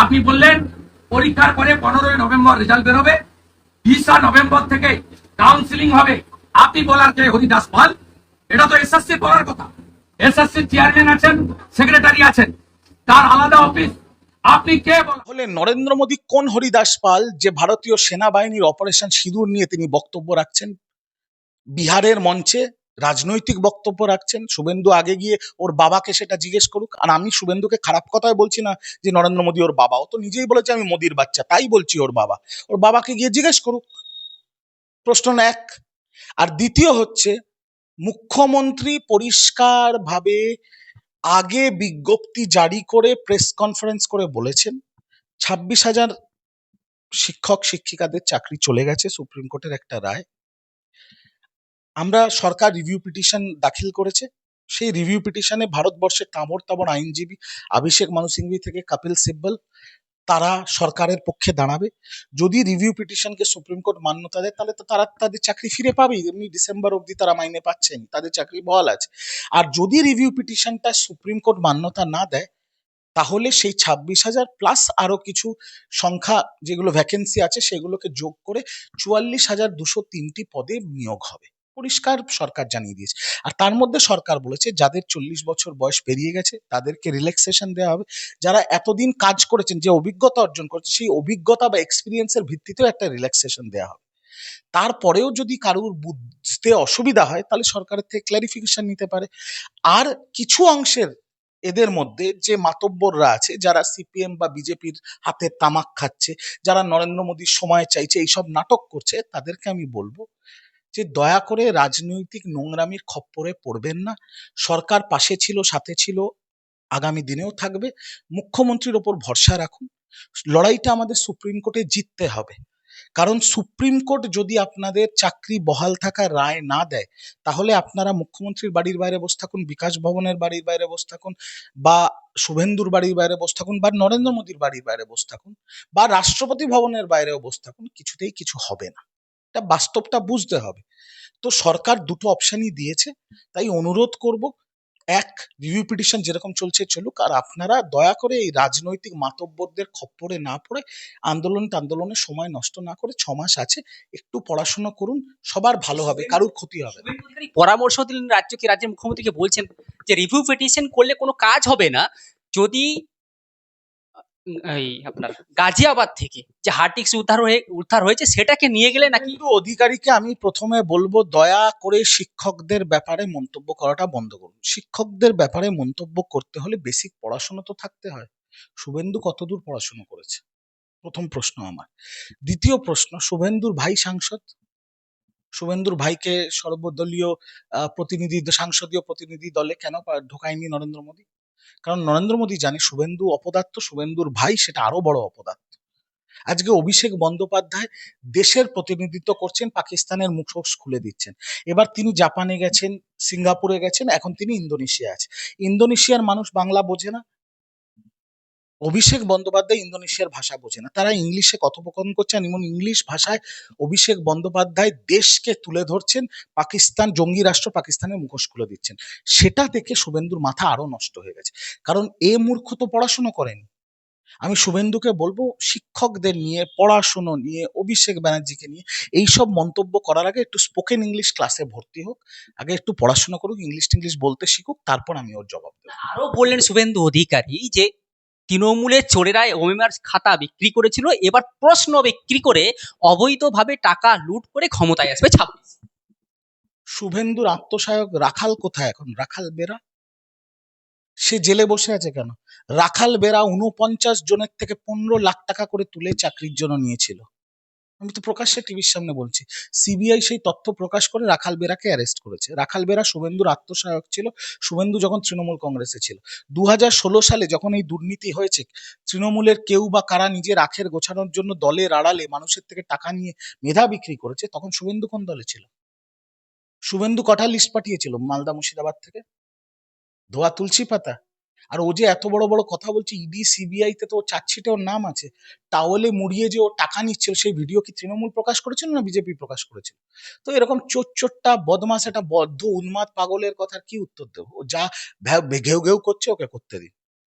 আপনি বললেন, পরীক্ষার পরে পনেরোই নভেম্বর রেজাল্ট বেরোবে বিশা নভেম্বর থেকে কাউন্সিলিং হবে। আপনি বলার কে হরিদাস পাল, এটা তো এসএসসি পড়ার কথা। এসএসসি চেয়ারম্যান আছেন সেক্রেটারি আছেন, তার আলাদা অফিস আপনি কে নরেন্দ্র মোদী কোন হরিদাস পাল যে ভারতীয় সেনাবাহিনীর অপারেশন সিঁদুর নিয়ে তিনি বক্তব্য রাখছেন? বিহারের মঞ্চে রাজনৈতিক বক্তব্য রাখছেন। শুভেন্দু আগে গিয়ে ওর বাবাকে সেটা জিজ্ঞেস করুক। আর আমি শুভেন্দুকে খারাপ কথায় বলছি না যে, নরেন্দ্র মোদী ওর বাবা। ও তো নিজেই বলেছে, আমি মোদির বাচ্চা। তাই বলছি ওর বাবা। ওর বাবাকে গিয়ে জিজ্ঞেস করুক। প্রশ্ন এক। আর দ্বিতীয় হচ্ছে, মুখ্যমন্ত্রী পরিষ্কারভাবে আগে বিজ্ঞপ্তি জারি করে, প্রেস কনফারেন্স করে বলেছেন, ছাব্বিশ হাজার শিক্ষক, শিক্ষিকাদের চাকরি চলে গেছে, সুপ্রিম কোর্টের একটা রায়। আমরা সরকার রিভিউ পিটিশন দাখিল করেছে। সেই রিভিউ পিটিশনে ভারতবর্ষের তাবড় তাবড় আইনজীবী অভিষেক মানু থেকে কপিল সিব্বল, তারা সরকারের পক্ষে দাঁড়াবে। যদি রিভিউ পিটিশনকে সুপ্রিম কোর্ট মান্যতা দেয়, তাহলে তো তারা তাদের চাকরি ফিরে পাবেই। এমনি ডিসেম্বর অবধি তারা মাইনে পাচ্ছেন, তাদের চাকরি বহাল আছে। আর যদি রিভিউ পিটিশনটা সুপ্রিম কোর্ট মান্যতা না দেয়, তাহলে সেই ছাব্বিশ হাজার প্লাস আরও কিছু সংখ্যা যেগুলো ভ্যাকেন্সি আছে, সেগুলোকে যোগ করে চুয়াল্লিশ হাজার দুশো তিনটি পদে নিয়োগ হবে। পরিষ্কার সরকার জানিয়ে দিয়েছে। আর তার মধ্যে সরকার বলেছে, যাদের চল্লিশ বছর বয়স পেরিয়ে গেছে, তাদেরকে রিল্যাক্সেশন দেওয়া হবে। যারা এতদিন কাজ করেছেন, যে অভিজ্ঞতা অর্জন করেছে সেই অভিজ্ঞতা বা এক্সপিরিয়েন্সের ভিত্তিতেও একটা রিল্যাক্সেশন দেওয়া হবে। তারপরেও যদি কারুর বুঝতে অসুবিধা হয়, তাহলে সরকারের থেকে ক্ল্যারিফিকেশন নিতে পারে। আর কিছু অংশের এদের মধ্যে যে মাতব্বররা আছে, যারা সিপিএম বা বিজেপির হাতে তামাক খাচ্ছে, যারা নরেন্দ্র মোদীর সময় চাইছে, এইসব নাটক করছে, তাদেরকে আমি বলব যে দয়া করে রাজনৈতিক নোংরামির খপ্পরে পড়বেন না। সরকার পাশে ছিল, সাথে ছিল, আগামী দিনেও থাকবে। মুখ্যমন্ত্রীর ওপর ভরসা রাখুন। লড়াইটা আমাদের সুপ্রিম কোর্টে জিততে হবে। কারণ সুপ্রিম কোর্ট যদি আপনাদের চাকরি বহাল থাকার রায় না দেয়, তাহলে আপনারা মুখ্যমন্ত্রীর বাড়ির বাইরে বসে থাকুন, বিকাশ ভবনের বাড়ির বাইরে বসে থাকুন, বা শুভেন্দুর বাড়ির বাইরে বসে থাকুন, বা নরেন্দ্র মোদীর বাড়ির বাইরে বসে থাকুন, বা রাষ্ট্রপতি ভবনের বাইরেও বসে থাকুন, কিছুতেই কিছু হবে না। এটা বাস্তবটা বুঝতে হবে। তো সরকার দুটো অপশানই দিয়েছে তাই অনুরোধ করব এক রিভিউ পিটিশন যেরকম চলছে চলুক আর আপনারা দয়া করে এই রাজনৈতিক মাতব্বরদের খপ্পরে না পড়ে আন্দোলন আন্দোলনে সময় নষ্ট না করে ছ মাস আছে একটু পড়াশোনা করুন সবার ভালো হবে কারুর ক্ষতি হবে না। পরামর্শ দিলেন রাজ্যকে রাজ্যের মুখ্যমন্ত্রীকে বলছেন যে রিভিউ পিটিশন করলে কোনো কাজ হবে না। যদি এই আপনার গাজিয়াবাদ থেকে যে হার্টিক্স উদ্ধার হয়ে, উদ্ধার হয়েছে, সেটাকে নিয়ে গেলে নাকি কিন্তু অধিকারীকে আমি প্রথমে বলব, দয়া করে শিক্ষকদের ব্যাপারে মন্তব্য করাটা বন্ধ করুন। শিক্ষকদের ব্যাপারে মন্তব্য করতে হলে বেসিক পড়াশোনা তো থাকতে হয়। শুভেন্দু কতদূর পড়াশোনা করেছে? প্রথম প্রশ্ন আমার। দ্বিতীয় প্রশ্ন, শুভেন্দুর ভাই সাংসদ? শুভেন্দুর ভাইকে সর্বদলীয় প্রতিনিধি, সাংসদীয় প্রতিনিধি দলে কেন ঢোকায়নি নরেন্দ্র মোদী? কারণ নরেন্দ্র মোদী জানে শুভেন্দু অপদার্থ, শুভেন্দুর ভাই সেটা আরও বড় অপদার্থ। আজকে অভিষেক বন্দ্যোপাধ্যায় দেশের প্রতিনিধিত্ব করছেন, পাকিস্তানের মুখোশ খুলে দিচ্ছেন। এবার তিনি জাপানে গেছেন, সিঙ্গাপুরে গেছেন, এখন তিনি ইন্দোনেশিয়া আছে ইন্দোনেশিয়ার মানুষ বাংলা বোঝে না অভিষেক বন্দ্যোপাধ্যায় ইন্দোনেশিয়ার ভাষা বোঝে না। তারা ইংলিশে কথোপকথন করছেন এবং ইংলিশ ভাষায় অভিষেক বন্দ্যোপাধ্যায় দেশকে তুলে ধরছেন, পাকিস্তান জঙ্গি রাষ্ট্র পাকিস্তানের মুখোশ খুলে দিচ্ছেন। সেটা দেখে শুভেন্দুর মাথা আরও নষ্ট হয়ে গেছে। কারণ এ মূর্খ তো পড়াশুনো করেনি। আমি শুভেন্দুকে বলব, শিক্ষকদের নিয়ে, পড়াশুনো নিয়ে, অভিষেক ব্যানার্জিকে নিয়ে, এইসব মন্তব্য করার আগে একটু স্পোকেন ইংলিশ ক্লাসে ভর্তি হোক, আগে একটু পড়াশোনা করুক, ইংলিশ টিংলিশ বলতে শিখুক, তারপর আমি ওর জবাব দেবো। আরও বললেন শুভেন্দু অধিকারী যে তৃণমূলের চোরেরা ওএমআর খাতা বিক্রি করেছিল। এবার প্রশ্ন বিক্রি করে অবৈধভাবে টাকা লুট করে ক্ষমতায় আসবে ছাব্বিশ? শুভেন্দুর আত্মসহায়ক রাখাল কোথায় এখন? রাখাল বেরা? সে জেলে বসে আছে কেন? রাখাল বেরা উনপঞ্চাশ জনের থেকে পনেরো লাখ টাকা করে তুলে চাকরির জন্য নিয়েছিল। আমি তো প্রকাশ্যে টিভির সামনে বলছি। সিবিআই সেই তথ্য প্রকাশ করে রাখাল বেরাকে অ্যারেস্ট করেছে। রাখাল বেরা শুভেন্দুর আত্মসহায়ক ছিল। শুভেন্দু যখন তৃণমূল কংগ্রেসে ছিল। দু হাজার ষোলো সালে যখন এই দুর্নীতি হয়েছে, তৃণমূলের কেউ বা কারা নিজের আখের গোছানোর জন্য দলের আড়ালে মানুষের থেকে টাকা নিয়ে মেধা বিক্রি করেছে, তখন শুভেন্দু কোন দলে ছিল? শুভেন্দু কটা লিস্ট পাঠিয়েছিল মালদা মুর্শিদাবাদ থেকে? ধোয়া তুলসী পাতা? আর ও যে এত বড় বড় কথা বলছে, ইডি, সিবিআই তে তো চার্জশিটে ওর নাম আছে। তাহলে মুড়িয়ে যে ও টাকা নিচ্ছে সেই ভিডিও কি তৃণমূল প্রকাশ করেছিল না বিজেপি প্রকাশ করেছিল? তো এরকম চোরচোরটা বদমাস, একটা বদ্ধ উন্মাদ পাগলের কথার কি উত্তর দেবো? যা ঘেউ ঘেউ করছে, ওকে করতে দিন।